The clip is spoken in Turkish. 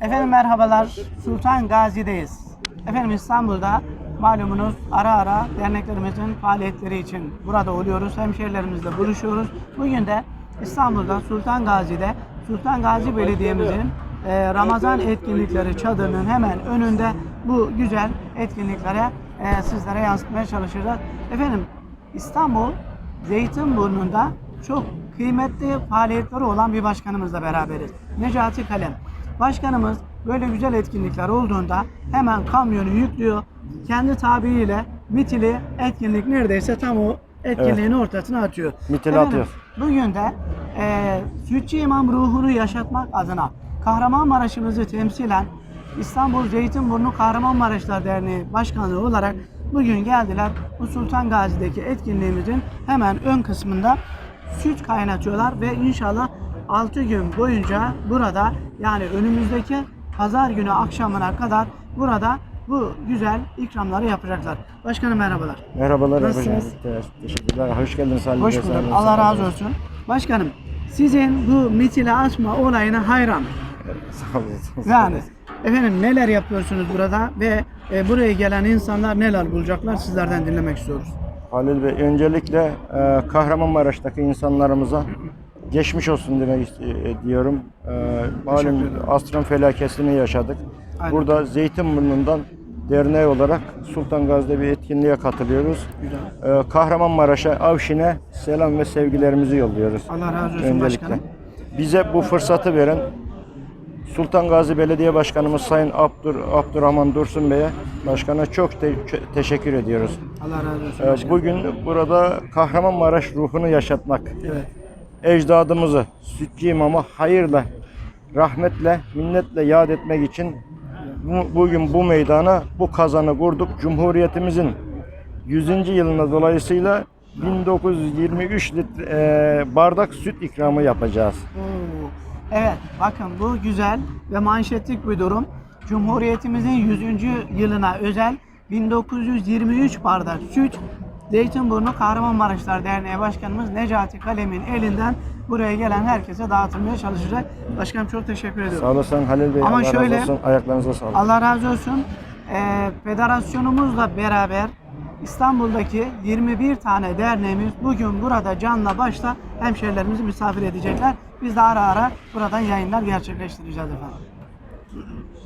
Efendim merhabalar. Sultan Gazi'deyiz. Efendim İstanbul'da malumunuz ara ara derneklerimizin faaliyetleri için burada oluyoruz. Hemşehrilerimizle buluşuyoruz. Bugün de İstanbul'da Sultan Gazi'de Sultan Gazi Belediye'mizin e, Ramazan etkinlikleri çadırının hemen önünde bu güzel etkinliklere e, sizlere yansıtmaya çalışacağız. Efendim İstanbul Zeytinburnu'nda çok kıymetli faaliyetleri olan bir başkanımızla beraberiz. Necati Kalem. Başkanımız böyle güzel etkinlikler olduğunda hemen kamyonu yüklüyor. Kendi tabiriyle mitili etkinlik neredeyse tam o etkinliğin ortasına atıyor. Mitili Efendim, atıyor. Bugün de e, Sütçü İmam ruhunu yaşatmak adına Kahramanmaraş'ımızı temsilen İstanbul Zeytinburnu Kahramanmaraşlar Derneği Başkanlığı olarak bugün geldiler. Bu Sultan Gazi'deki etkinliğimizin hemen ön kısmında süt kaynatıyorlar ve inşallah 6 gün boyunca burada yani önümüzdeki pazar günü akşamına kadar burada bu güzel ikramları yapacaklar. Başkanım merhabalar. Merhabalar. Nasılsınız? Teşekkürler. Hoş geldiniz Halil Hoş bulduk. Allah razı olsun. Başkanım sizin bu mitili açma olayına hayran. Sağ olun. Yani efendim neler yapıyorsunuz burada ve e, buraya gelen insanlar neler bulacaklar sizlerden dinlemek istiyoruz. Halil Bey öncelikle e, Kahramanmaraş'taki insanlarımıza geçmiş olsun demek ist- e, diyorum. E, malum. Asrın felaketini yaşadık. Aynen. Burada Zeytinburnu'ndan derneği olarak Sultan Gazi'de bir etkinliğe katılıyoruz. Güzel. E, Kahramanmaraş'a, Avşin'e selam ve sevgilerimizi yolluyoruz. Allah razı olsun Öncelikle. başkanım. Bize bu fırsatı veren Sultan Gazi Belediye Başkanımız Sayın Abdur, Abdurrahman Dursun Bey'e başkana çok te- teşekkür ediyoruz. Allah razı olsun Ee, başkanım. Bugün burada Kahramanmaraş ruhunu yaşatmak, Evet. ecdadımızı Sütçü İmam'ı hayırla, rahmetle, minnetle yad etmek için bu- bugün bu meydana bu kazanı kurduk. Cumhuriyetimizin 100. yılına dolayısıyla 1923 litre e, bardak süt ikramı yapacağız. Oo. Evet bakın bu güzel ve manşetlik bir durum. Cumhuriyetimizin 100. yılına özel 1923 bardak süt Zeytinburnu Kahramanmaraşlar Derneği Başkanımız Necati Kalem'in elinden buraya gelen herkese dağıtılmaya çalışacak. Başkanım çok teşekkür ediyorum. Sağ olasın Halil Bey. Ama Allah şöyle- razı olsun. Ayaklarınıza sağlık. Allah razı olsun. Ee, federasyonumuzla beraber İstanbul'daki 21 tane derneğimiz bugün burada canla başla hemşehrilerimizi misafir edecekler. Biz de ara ara buradan yayınlar gerçekleştireceğiz efendim.